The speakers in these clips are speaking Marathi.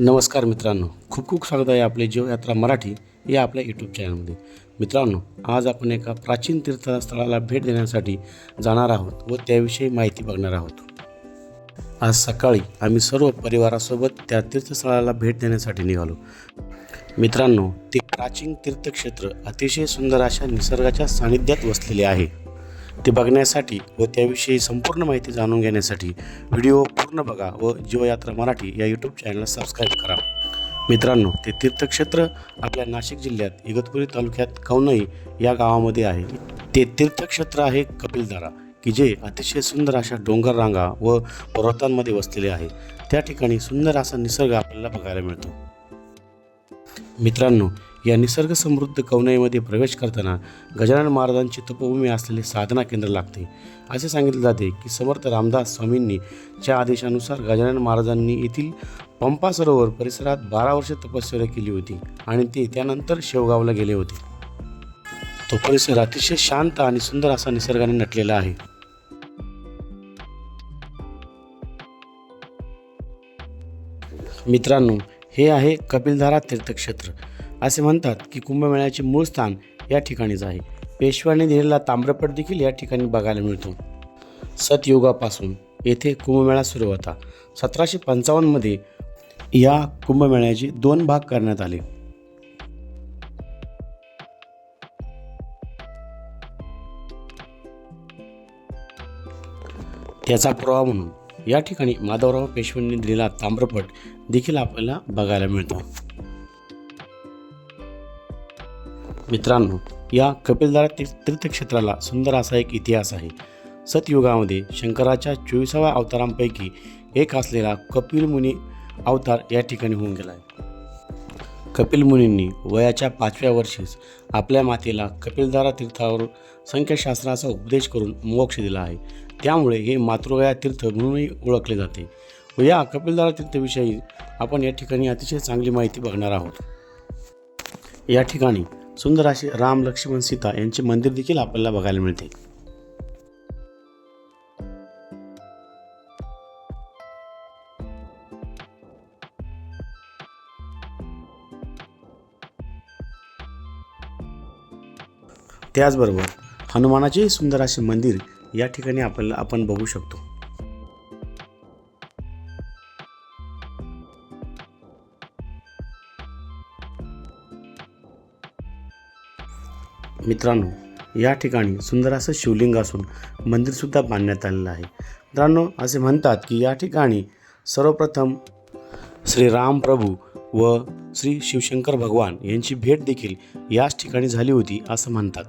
नमस्कार मित्रांनो. खूप खूप स्वागत आहे आपले जीवयात्रा मराठी या आपल्या यूट्यूब चॅनलमध्ये मित्रांनो आज आपण एका प्राचीन तीर्थस्थळाला भेट देण्यासाठी जाणार आहोत व त्याविषयी माहिती बघणार आहोत. आज सकाळी आम्ही सर्व परिवारासोबत त्या तीर्थस्थळाला भेट देण्यासाठी निघालो. मित्रांनो ते प्राचीन तीर्थक्षेत्र अतिशय सुंदर अशा निसर्गाच्या सानिध्यात वसलेले आहे. ते बघण्यासाठी व त्याविषयी संपूर्ण माहिती जाणून घेण्यासाठी व्हिडिओ पूर्ण बघा व जीवयात्रा मराठी या यूट्यूब चॅनलला सबस्क्राईब करा. मित्रांनो ते तीर्थक्षेत्र आपल्या नाशिक जिल्ह्यात इगतपुरी तालुक्यात कवनई या गावामध्ये आहे. ते तीर्थक्षेत्र आहे कपिलधारा की जे अतिशय सुंदर अशा डोंगर रांगा व पर्वतांमध्ये वसलेले आहे. त्या ठिकाणी सुंदर असा निसर्ग आपल्याला बघायला मिळतो. मित्रांनो या निसर्ग समृद्ध प्रवेश करताना गजानन महाराजांची तपभूमी असलेले साधना केंद्र लागते. असे सांगितले जाते की समर्थ रामदास स्वामींनी च्या आदेशानुसार गजानन महाराजांनी येथील पंपा सरोवर परिसरात बारा वर्षे तपश्चर्या केली होती आणि ते त्यानंतर शेवगावला गेले होते. तो परिसर अतिशय शांत आणि सुंदर असा निसर्गाने नटलेला आहे. मित्रांनो हे आहे कपिलधारा तीर्थक्षेत्र. असे म्हणतात की कुंभमेळ्याचे मूळ स्थान या ठिकाणीच आहे. पेशव्याने दिलेला ताम्रपट देखील या ठिकाणी बघायला मिळतो. सतयुगापासून येथे कुंभमेळा सुरू होता. सतराशे पंचावन्नमध्ये या कुंभमेळ्याचे दोन भाग करण्यात आले. त्याचा पुरावा म्हणून या ठिकाणी माधवराव पेशव्यांनी दिलेला ताम्रपट देखील आपल्याला बघायला मिळतो. मित्रांनो या कपिलधारा तीर्थ तीर्थक्षेत्राला सुंदर असा एक इतिहास आहे. सतयुगामध्ये शंकराच्या चोवीसाव्या अवतारांपैकी एक असलेला कपिल मुनी अवतार या ठिकाणी होऊन गेला आहे. कपिल मुनींनी वयाच्या पाचव्या वर्षीच आपल्या मातेला कपिलधारा तीर्थावर संख्याशास्त्राचा उपदेश करून मोक्ष दिला आहे. त्यामुळे हे मातृवया तीर्थ म्हणूनही ओळखले जाते. व या कपिलधारा तीर्थविषयी आपण या ठिकाणी अतिशय चांगली माहिती बघणार आहोत. या ठिकाणी सुंदर असे राम लक्ष्मण सीता यांचे मंदिर देखील आपल्याला बघायला मिळते. त्याचबरोबर हनुमानाचे सुंदर असे मंदिर या ठिकाणी आपल्याला आपण बघू शकतो. मित्रांनो या ठिकाणी सुंदर असं शिवलिंग असून मंदिरसुद्धा बांधण्यात आलेलं आहे. मित्रांनो असे म्हणतात की या ठिकाणी सर्वप्रथम श्री राम प्रभू व श्री शिवशंकर भगवान यांची भेट देखील याच ठिकाणी झाली होती असं म्हणतात.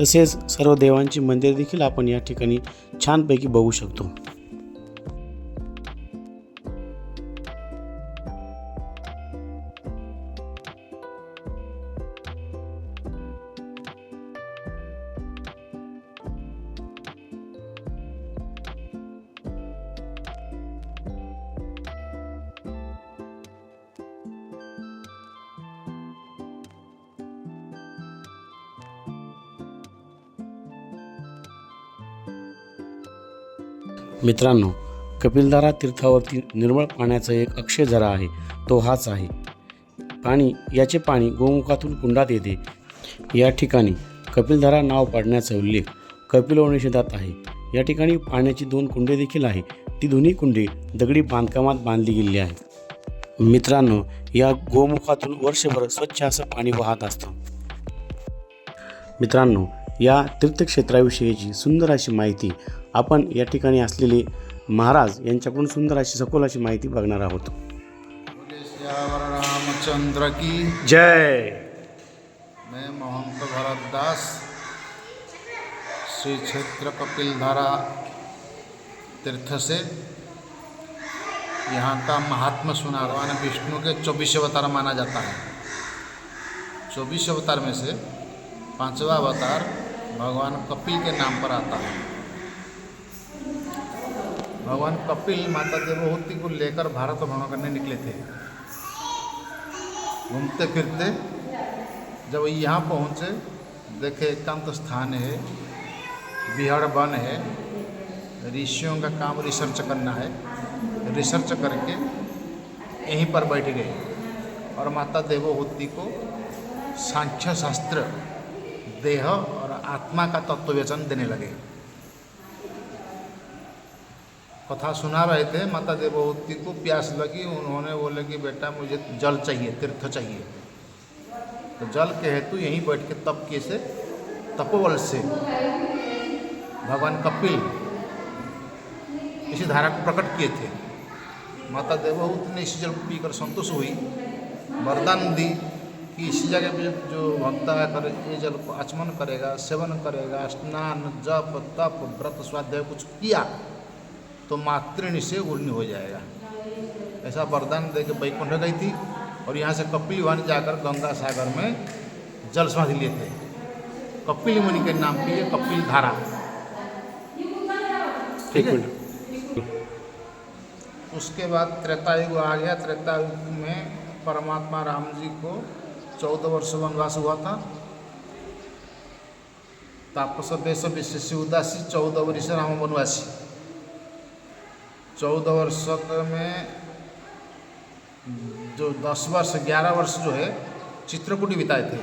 तसेच सर्व देवांची मंदिर देखील आपण या ठिकाणी छानपैकी बघू शकतो. मित्रांनो कपिलधारा तीर्थावरती निर्मळ पाण्याचा एक अक्षय झरा आहे. तो हाच आहे. पाणी याचे पाणी गोमुखातून कुंडात येते. या ठिकाणी कपिलधारा नाव पाडण्याचा उल्लेख कपिलवनिषदात आहे. या ठिकाणी पाण्याची दोन कुंडे देखील आहे. ती दोन्ही कुंडे दगडी बांधकामात बांधली गेली आहेत. मित्रांनो या गोमुखातून वर्षभर स्वच्छ असं पाणी वाहत असतं. मित्रांनो या तीर्थक्षेत्राविषयीची सुंदर अशी माहिती आपण या ठिकाणी असलेले महाराज यांच्याकडून सुंदर अशी सखोल अशी माहिती बघणार आहोत. रामचंद्र की जय. मैं महंत भरत दास श्री क्षेत्र कपिलधारा तीर्थ से। यहाँ का महात्मा सुना भगवान विष्णु के चौबीस अवतार माना जाता है। चौबीस अवतार में से पांचवा अवतार भगवान कपिल के नाम पर आता है। भगवान कपिल माता देवहूति को लेकर भारत भ्रमण करने निकले थे। घूमते फिरते जब यहाँ पहुँचे, देखे एकांत स्थान है बिहार वन है, ऋषियों का काम रिसर्च करना है। रिसर्च करके यहीं पर बैठ गए और माता देवहूति को सांख्य शास्त्र देह और आत्मा का तत्व तत्ववेचन देने लगे। कथा सुना रहे थे माता देवहूति को प्यास लगी, उन्होंने बोले कि बेटा मुझे जल चाहिए, तीर्थ चाहिए। तो जल के हेतु यहीं बैठ के तप किए से तपोवल से, भगवान कपिल इसी धारा को प्रकट किए थे। माता देवहूति ने इसी जल को पीकर संतुष्ट हुई। वरदान दी कि इसी जगह पे जो भक्त आकर ये जल को आचमन करेगा, सेवन करेगा, स्नान, जप, तप, व्रत, स्वाध्याय, कुछ किया। तो मातृणी से उर्णी हो जाएगा। ऐसा वरदान दे के बैकुंठ गई थी और यहाँ से कपिल वन जाकर गंगा सागर में जल समाधि लिए थे कपिल मुनि के नाम ये कपिल धारा। एक मिनट उसके बाद त्रेता युग आ गया। त्रेता युग में परमात्मा राम जी को चौदह वर्ष वनवास हुआ था। तापस देश विशेष उदासी, चौदह वर्ष राम वनवासी। चौदह वर्ष में जो दस वर्ष, ग्यारह वर्ष जो है, चित्रकूटी बिताए थे।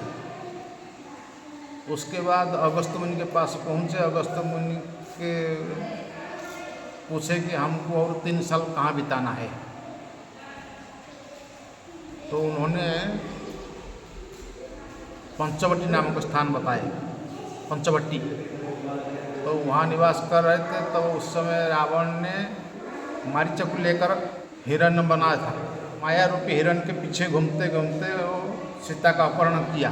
उसके बाद अगस्त मुनि के पास पहुँचे। अगस्त मुनि के पूछे कि हमको और तीन साल कहाँ बिताना है? तो उन्होंने पंचवटी नामक स्थान बताए पंचवटी। तो वहाँ निवास कर रहे थे। तो उस समय रावण ने मारीच को लेकर हिरण बनाया था। माया रूपी हिरण के पीछे घूमते घूमते वो सीता का अपहरण किया।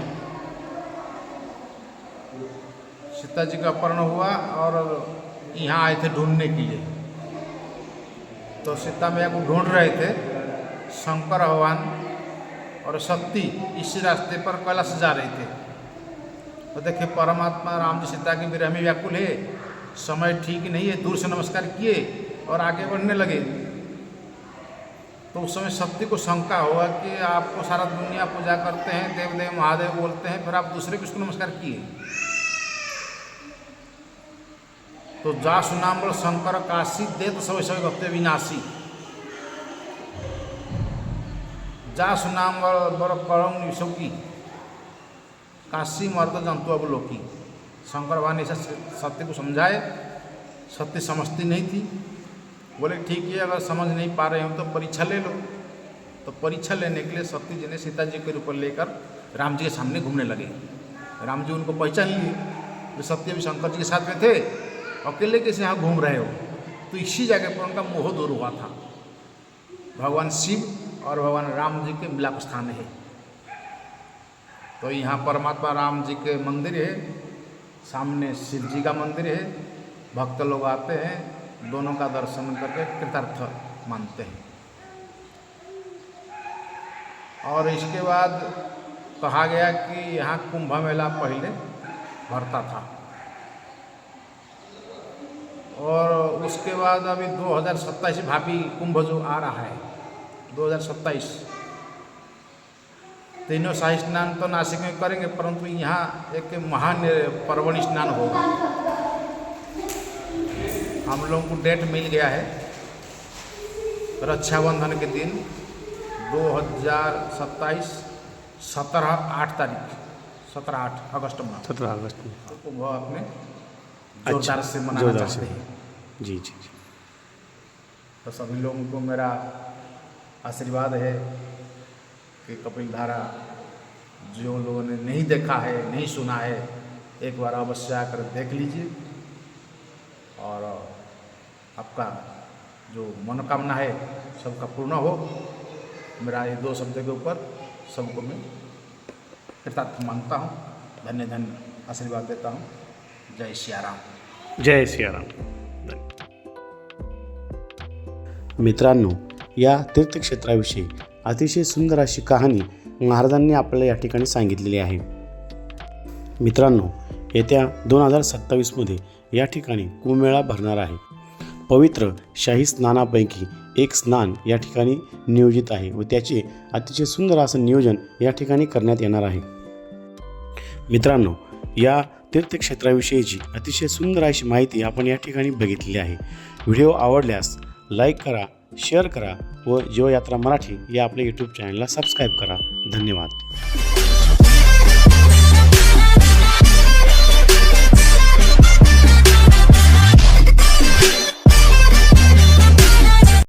सीता जी का अपहरण हुआ और यहाँ आए थे ढूँढने के लिए। तो सीता मैया को ढूंढ रहे थे, शंकर भगवान और शक्ति इसी रास्ते पर कैलाश जा रहे थे। तो देखिए, परमात्मा राम जी सीता के विरह में व्याकुल है। समय ठीक नहीं है, दूर से नमस्कार किए। और आगे बढ़ने लगे। तो उस समय शक्ति को शंका हुआ कि आपको सारा दुनिया पूजा करते हैं देव देव महादेव बोलते हैं, फिर आप दूसरे किसको नमस्कार किए। तो जा सुनाम शंकर काशी देत सब सब भक्त विनाशी। जा सुनाम बर करम निशोकी, काशी मर्द जंतु अब लोकी। शंकर भगवान ऐसा सत्य को समझाए, सत्य समझती नहीं थी। बोले, ठीक है, अगर समझ नहीं पा रहे हो तो परीक्षा ले लो। तो परीक्षा लेने के लिए सत्य जी ने सीता जी के रूप लेकर राम जी के सामने घूमने लगे। राम जी उनको पहचान लिए जो सत्य भी शंकर जी के साथ में थे, अकेले कैसे यहाँ घूम रहे हो? तो इसी जगह पर उनका मोह दूर हुआ था। भगवान शिव और भगवान राम जी के मिलाप स्थान है। तो यहाँ परमात्मा राम जी के मंदिर है। सामने शिव जी का मंदिर है। भक्त लोग आते हैं। दोनों का दर्शन करके कृतार्थ मानते हैं। और इसके बाद कहा गया कि यहाँ कुंभ मेला पहले भरता था। और उसके बाद अभी दो 2027 भावी कुंभ जो आ रहा है 2027 तीनों शाही स्नान तो नासिक में करेंगे, परंतु यहाँ एक महान पर्वणी स्नान होगा। हम लोगों को डेट मिल गया है रक्षाबंधन के दिन 2027 सत्रह आठ तारीख सत्रह आठ अगस्त में। सत्रह अगस्त में। कुंभ अपने जोरदार से मनाना चाहते हैं। जी जी जी। तो सभी लोगों को मेरा आशीर्वाद है कि कपिल धारा जो लोगों ने नहीं देखा है नहीं सुना है एक बार अवश्य आकर देख लीजिए। और आपका जो मनोकामना है सबका पूर्ण हो। मेरा ये दो शब्द के ऊपर सबको मैं कृतार्थ मानता हूँ। धन्य धन्य आशीर्वाद देता हूँ। जय सियाराम जय सियाराम मित्रांनो या तीर्थक्षेत्राविषयी अतिशय सुंदर अशी कहाणी महाराजांनी आपल्याला या ठिकाणी सांगितलेली आहे. मित्रांनो येत्या दोन हजार सत्तावीसमध्ये या ठिकाणी कुंभमेळा भरणार आहे. पवित्र शाही स्नानापैकी एक स्नान या ठिकाणी नियोजित आहे व त्याचे अतिशय सुंदर असं नियोजन या ठिकाणी करण्यात येणार आहे. मित्रांनो या तीर्थक्षेत्राविषयीची अतिशय सुंदर अशी माहिती आपण या ठिकाणी बघितली आहे. व्हिडिओ आवडल्यास लाईक करा शेअर करा व जीवयात्रा मराठी या आपल्या यूट्यूब चॅनलला सबस्क्राईब करा. धन्यवाद.